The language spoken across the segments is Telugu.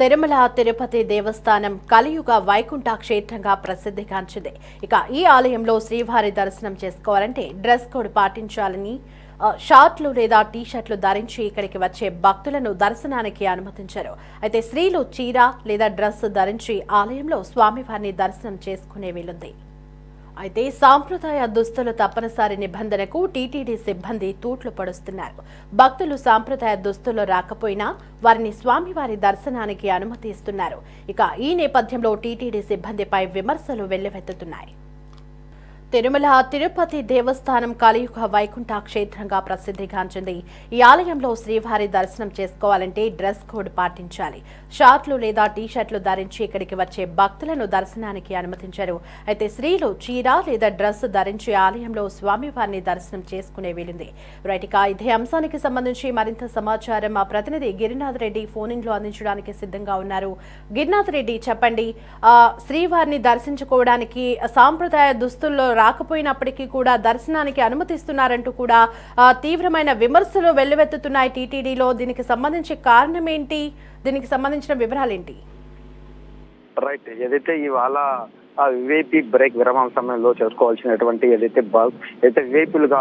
తిరుమల తిరుపతి దేవస్థానం కలియుగ వైకుంఠ క్షేత్రంగా ప్రసిద్ధిగాంచింది. ఇక ఈ ఆలయంలో శ్రీవారి దర్శనం చేసుకోవాలంటే డ్రెస్ కోడ్ పాటించాలని షార్ట్లు లేదా టీ షర్ట్లు ధరించి ఇక్కడికి వచ్చే భక్తులను దర్శనానికి అనుమతించారు. అయితే స్త్రీలు చీర లేదా డ్రెస్ ధరించి ఆలయంలో స్వామివారిని దర్శనం చేసుకునే వీలుంది. అయితే సాంప్రదాయ దుస్తులు తప్పనిసరి నిబంధనకు టీటీడీ సిబ్బంది తూట్లు పడుస్తున్నారు. భక్తులు సాంప్రదాయ దుస్తుల్లో రాకపోయినా వారిని స్వామివారి దర్శనానికి అనుమతి ఇస్తున్నారు ఇక ఈ నేపథ్యంలో టీటీడీ సిబ్బందిపై విమర్శలు వెల్లువెత్తుతున్నాయి. తిరుమల తిరుపతి దేవస్థానం కలియుగ వైకుంఠ క్షేత్రంగా ప్రసిద్ధిగాంచింది. ఈ ఆలయంలో శ్రీవారి దర్శనం చేసుకోవాలంటే డ్రెస్ కోడ్ పాటించాలి. షార్ట్లు లేదా టీషర్ట్లు ధరించి ఇక్కడికి వచ్చే భక్తులను దర్శనానికి అనుమతించారు. అయితే స్త్రీలు చీర లేదా డ్రెస్ ధరించి ఆలయంలో స్వామివారిని దర్శనం చేసుకునే వీలుంది. రైట్ ఇదే అంశానికి సంబంధించి మరింత సమాచారం మా ప్రతినిధి గిరినాథ్ రెడ్డి ఫోన్లో అందించడానికి సిద్ధంగా ఉన్నారు. గిరినాథ్ రెడ్డి చెప్పండి శ్రీవారిని దర్శించుకోవడానికి సాంప్రదాయ దుస్తుల్లో రాకపోయినప్పటికీ కూడా దర్శనానికి అనుమతిస్తున్నారంటూ కూడా తీవ్రమైన విమర్శలు వెల్లువెత్తుతున్నాయి టీటీడీలో. దీనికి సంబంధించి కారణం ఏంటి? దీనికి సంబంధించిన వివరాలు ఏంటి రైట్ ఏదైతే ఇవాళ ఆ విఐపి బ్రేక్ విరామం సమయంలో చేసుకోవాల్సినటువంటి ఏదైతే బ- ఏదైతే విఐపీలుగా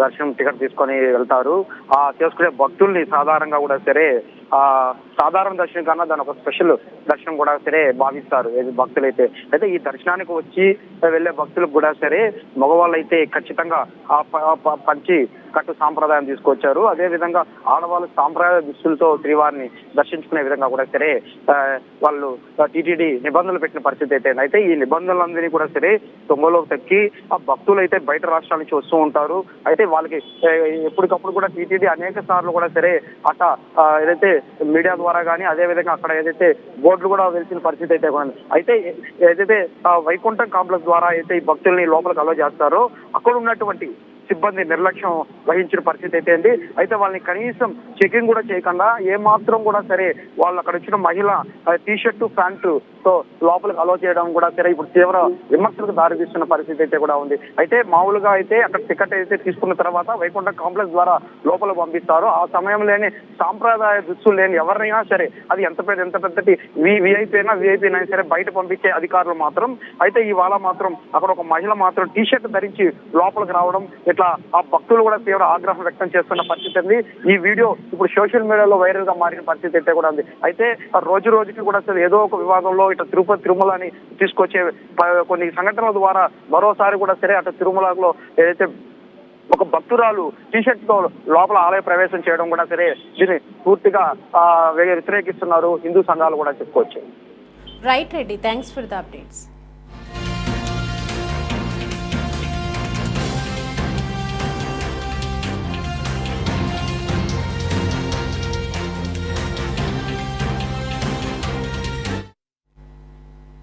దర్శనం టికెట్ తీసుకొని వెళ్తారు ఆ చేసుకునే భక్తుల్ని సాధారణంగా కూడా సరే ఆ సాధారణ దర్శనం కన్నా దాని ఒక స్పెషల్ దర్శనం కూడా సరే భావిస్తారు. భక్తులు భక్తులైతే. అయితే ఈ దర్శనానికి వచ్చి వెళ్ళే భక్తులకు కూడా సరే మగవాళ్ళు అయితే ఖచ్చితంగా ఆ ప- పంచి కట్టు సాంప్రదాయం తీసుకొచ్చారు. అదే విధంగా ఆడవాళ్ళు సాంప్రదాయ దుస్తులతో శ్రీవారిని దర్శించుకునే విధంగా కూడా సరే వాళ్ళు టీటీడీ నిబంధనలు పెట్టిన పరిస్థితి అయితే అయితే ఈ నిబంధనలందరినీ కూడా సరే తొంగలో తక్కి ఆ భక్తులు అయితే బయట రాష్ట్రాల నుంచి వస్తూ ఉంటారు. అయితే వాళ్ళకి ఎప్పటికప్పుడు కూడా టీటీడీ అనేక సార్లు కూడా సరే అట ఏదైతే మీడియా ద్వారా కానీ అదే విధంగా అక్కడ ఏదైతే బోర్డులు కూడా వెలిసిన పరిస్థితి అయితే అయితే ఏదైతే వైకుంఠం కాంప్లెక్స్ ద్వారా అయితే ఈ భక్తుల్ని లోపలికి అలో చేస్తారో అక్కడ ఉన్నటువంటి సిబ్బంది నిర్లక్ష్యం వహించిన పరిస్థితి అయితే ఉంది అయితే వాళ్ళని కనీసం చెకింగ్ కూడా చేయకుండా ఏ మాత్రం కూడా సరే వాళ్ళు అక్కడ వచ్చిన మహిళ టీషర్ట్ ప్యాంటు తో లోపలికి అలో చేయడం కూడా సరే ఇప్పుడు తీవ్ర విమర్శలకు దారితీస్తున్న పరిస్థితి అయితే కూడా ఉంది. అయితే మామూలుగా అయితే అక్కడ టికెట్ అయితే తీసుకున్న తర్వాత వైకుంఠ కాంప్లెక్స్ ద్వారా లోపల పంపిస్తారు. ఆ సమయంలోనే సాంప్రదాయ దుస్తులు లేని ఎవరినైనా సరే అది ఎంత పెద్ద ఎంత పెద్దటి విఐపీ అయినా విఐపీ అయినా సరే బయట పంపించే అధికారులు మాత్రం అయితే ఇవాళ మాత్రం అక్కడ ఒక మహిళ మాత్రం టీ షర్ట్ ధరించి లోపలికి రావడం ఇట్లా ఆ భక్తులు కూడా తీవ్ర ఆగ్రహం వ్యక్తం చేస్తున్న పరిస్థితి ఉంది. ఈ వీడియో ఇప్పుడు సోషల్ మీడియాలో వైరల్గా మారిన పరిస్థితి అయితే కూడా ఉంది. అయితే రోజు రోజుకి కూడా ఏదో ఒక వివాదంలో ఇట్లా తిరుపతి తిరుమలని తీసుకొచ్చే కొన్ని సంఘటనల ద్వారా మరోసారి కూడా సరే అటు తిరుమలలో ఏదైతే ఒక భక్తురాలు టీషర్ట్తో లోపల ఆలయ ప్రవేశం చేయడం కూడా సరే దీన్ని పూర్తిగా వ్యతిరేకిస్తున్నారు. హిందూ సంఘాలు కూడా చెప్పుకోవచ్చు. Right Reddy thanks for the updates.